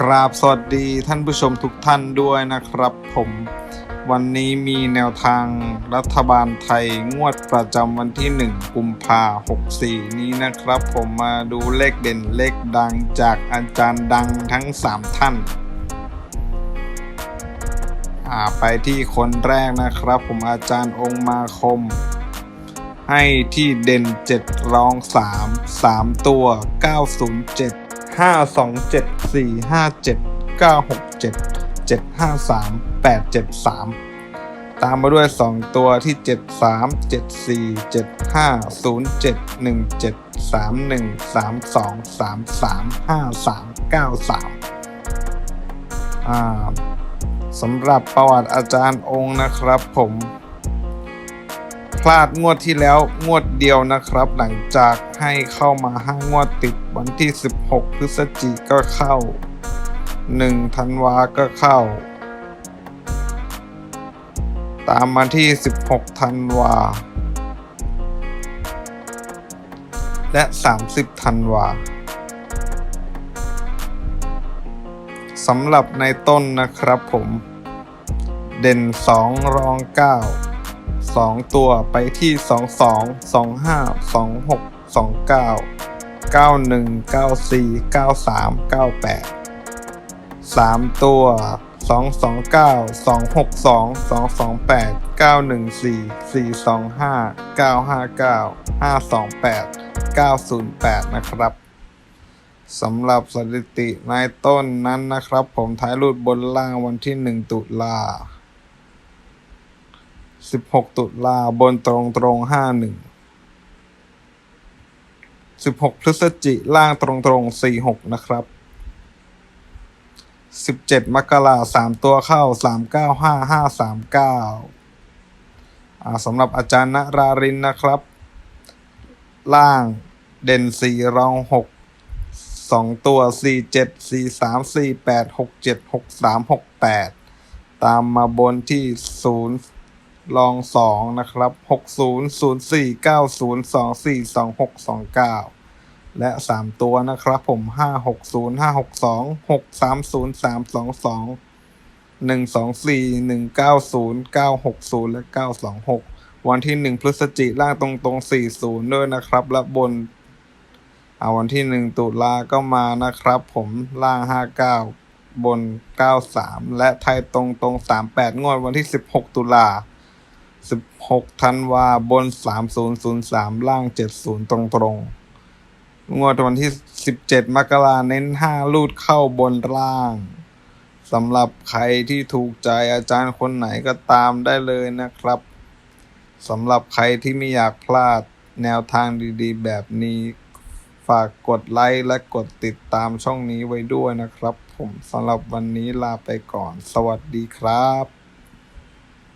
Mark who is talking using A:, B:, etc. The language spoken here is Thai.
A: กราบสวัสดีท่านผู้ชมทุกท่านด้วยนะครับ ผมวันนี้มีแนวทางรัฐบาลไทยงวดประจำวันที่ 1 กุมภา64 นี้นะครับ ผมมาดูเลขเด่นเลขดังจากอาจารย์ดังทั้ง 3 ท่านาไปที่คนแรกนะครับ ผมอาจารย์องค์มาคม ให้ที่เด่น 7 รอง 3 3 ตัว 907 527 457 967 753 873ตามมาด้วย 2 ตัวที่ 73 74 75 07 17 31 32 33 53 93อ่าสำหรับประวัติอาจารย์องค์นะครับผม พลาดงวดที่แล้วงวดเดียวนะครับ หลังจากให้เข้ามาห้างวดติดวันที่ 16 พฤศจิกก็เข้า 1 ธันวาก็เข้า ตามมาที่ 16 ธันวา และ 30 ธันวาสำหรับในต้นนะครับผม เด่น 2 รอง 9 2ตัวไปที่22 25 26 29 91 94 93 98 3ตัว229 262 228 914 425 959 528 908นะครับสำหรับสถิติในต้นนั้นนะครับ ผมท้ายรูดบนล่างวันที่1ตุลา สิบหกตุลาบนตรงตรงห้าหนึ่งสิบหกพฤศจิล่างตรงตรงสี่หกนะครับสิบเจ็ดมกราสามตัวเข้าสามเก้าห้าห้าสามเก้าสำหรับอาจารย์นรารินนะครับ ล่างเด่นสี่รองหกสองตัวสี่เจ็ดสี่สามสี่แปดหกเจ็ดหกสามหกแปดตามมาบนที่ศูนย์ ลอง2นะครับ60 04 90 24 26 29และ3ตัวนะครับผม560 562 630 322 124 190 960และ926วันที่1พฤศจิล่างตรงตรงๆ40ด้วยนะครับ และบนเอาวันที่1ตุลาก็มานะครับ ผมล่าง59บน 93 และไทยตรงตรง 38 งวดวันที่ 16 ตุลา 16ธันวาบน3003ล่าง70ตรงตรงงวดวันที่17มกราเน้น5ลูดเข้าบนล่างสำหรับใครที่ถูกใจอาจารย์คนไหนก็ตามได้เลยนะครับสำหรับใครที่ไม่อยากพลาดแนวทางดีๆ แบบนี้ ฝากกดไลค์และกดติดตามช่องนี้ไว้ด้วยนะครับ ผมสำหรับวันนี้ลาไปก่อน สวัสดีครับ